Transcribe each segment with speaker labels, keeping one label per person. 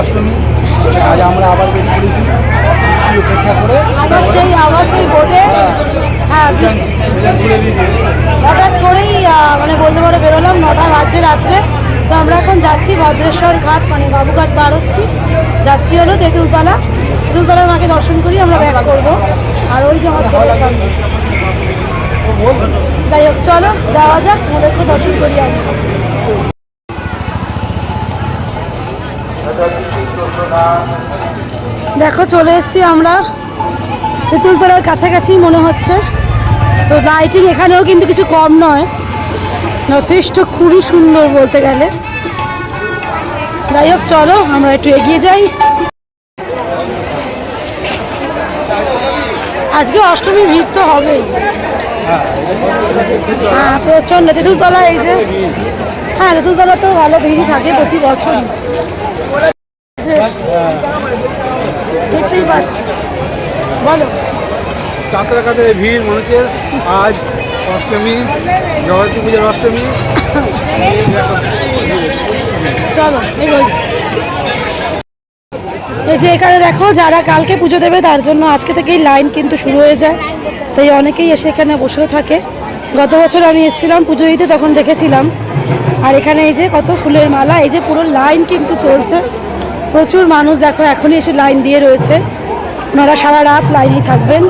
Speaker 1: অষ্টমী আজ আমরা আবার বেরিয়ে পড়েছি বৃষ্টি উপেক্ষা করে
Speaker 2: আবার সেই আবার সেই বোটে হ্যাঁ।
Speaker 1: দিয়ে
Speaker 2: হঠাৎ করেই মানে বলতে পারে বেরোলাম নটা বাজছে রাত্রে। তো আমরা এখন যাচ্ছি ভদ্রেশ্বর ঘাট মানে বাবুঘাট পার হচ্ছি। যাচ্ছি হলো তেঁতুলতলা। তেঁতুলতলার মাকে দর্শন করি আমরা ব্যাক করব। আর ওই যে আমার কান্না। যাই হোক চলো যাওয়া যাক ওদেরকে দর্শন করি আমি। দেখো, চলে এসছি আমরা। তেঁতুলতলার কাছাকাছি মনে হচ্ছে। তো লাইটিং এখানেও কিন্তু কিছু কম নয়। যথেষ্ট খুবই সুন্দর বলতে গেলে। যাই হোক, চলো, আমরা একটু এগিয়ে যাই। আজকে অষ্টমী ভিড় তো হবেই। হ্যাঁ প্রচণ্ড তেঁতুলতলা এই যে হ্যাঁ তেঁতুলতলা তো ভালো ভিড়ই থাকে প্রতি বছরই যে, দেখতেই পাচ্ছি। বলো।
Speaker 1: কাতরা ভিড় মানুষের আজ অষ্টমী জগতী পূজার অষ্টমী।
Speaker 2: চলো এগোই। এই যে এখানে দেখো যারা কালকে পুজো দেবে তার জন্য আজকে থেকেই লাইন কিন্তু শুরু হয়ে যায়। তাই অনেকেই এসে এখানে বসেও থাকে। গত বছর আমি এসেছিলাম পুজো দিতে তখন দেখেছিলাম। আর এখানে এই যে কত ফুলের মালা, এই যে পুরো লাইন কিন্তু চলছে। প্রচুর মানুষ দেখো এখনই এসে লাইন দিয়ে রয়েছে। ওনারা সারা রাত লাইনই থাকবেন।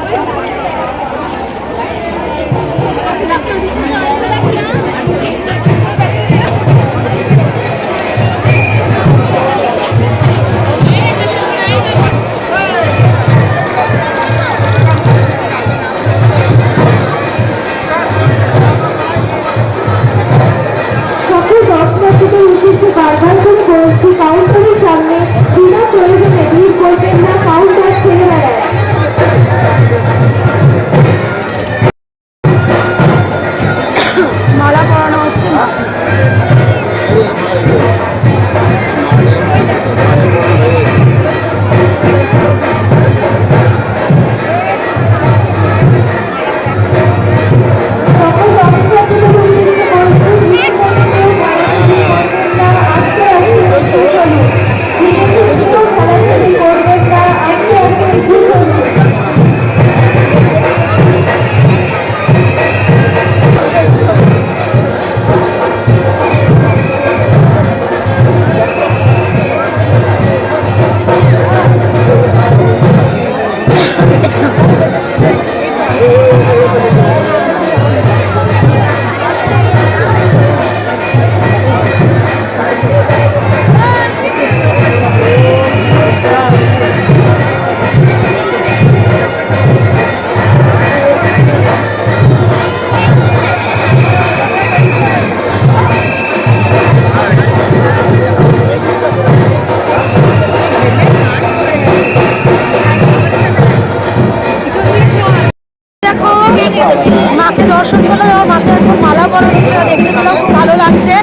Speaker 2: মাকে দর্শন করলাম এবং মাকে একদম মালা পরাচ্ছে এটা দেখতে পেলাম খুব ভালো লাগছে।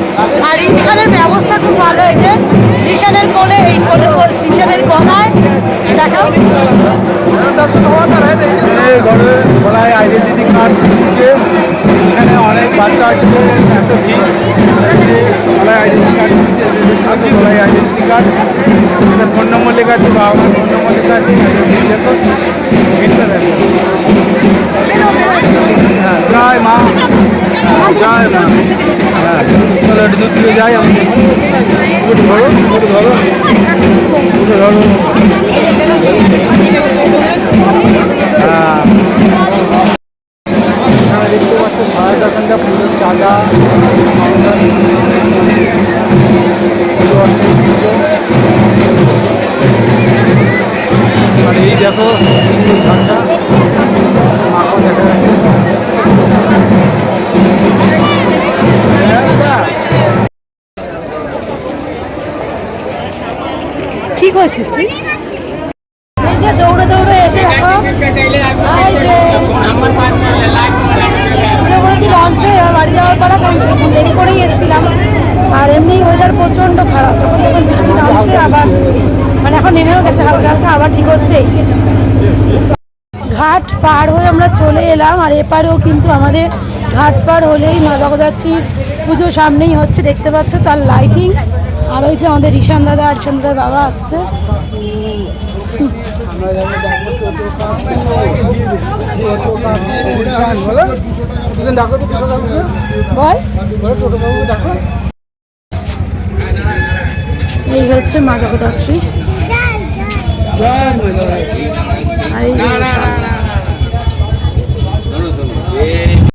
Speaker 2: আর এখানের ব্যবস্থা খুব ভালো যে ঈশানের কোলে, এই কোলে বলছি ঈশানের গলায়। দেখাও।
Speaker 1: আইডেন্টিটি কার্ড এখানে অনেক বাচ্চা আছে এত ভিড় identity card identity card phone number লেখা আছে বাবা মার ফোন নম্বর লেখা আছে দেখো দেখো জয় মা হ্যাঁ চলো একটু দূর ধরো ধরো ধরো
Speaker 2: তুই? যে দৌড়ে দৌড়ে এসে দেখো। এই যে আমরা বলেছি লঞ্চে এবার বাড়ি যাওয়ার পরে দেরি করেই এসেছিলাম। আর এমনি ওয়েদার প্রচণ্ড খারাপ। তখন যখন বৃষ্টি নামছে আবার মানে এখন নেমেও গেছে হালকা হালকা আবার ঠিক হচ্ছেই ঘাট পার হয়ে আমরা চলে এলাম আর এপারেও কিন্তু আমাদের ঘাট পার হলেই মা জগদ্ধাত্রীর পুজো সামনেই হচ্ছে দেখতে পাচ্ছ তার লাইটিং আর ওই যে আমাদের ঈশান দাদা আর ঈশান দাদার বাবা আসছে।
Speaker 1: আমরা যাব দেখব টোটো কাপ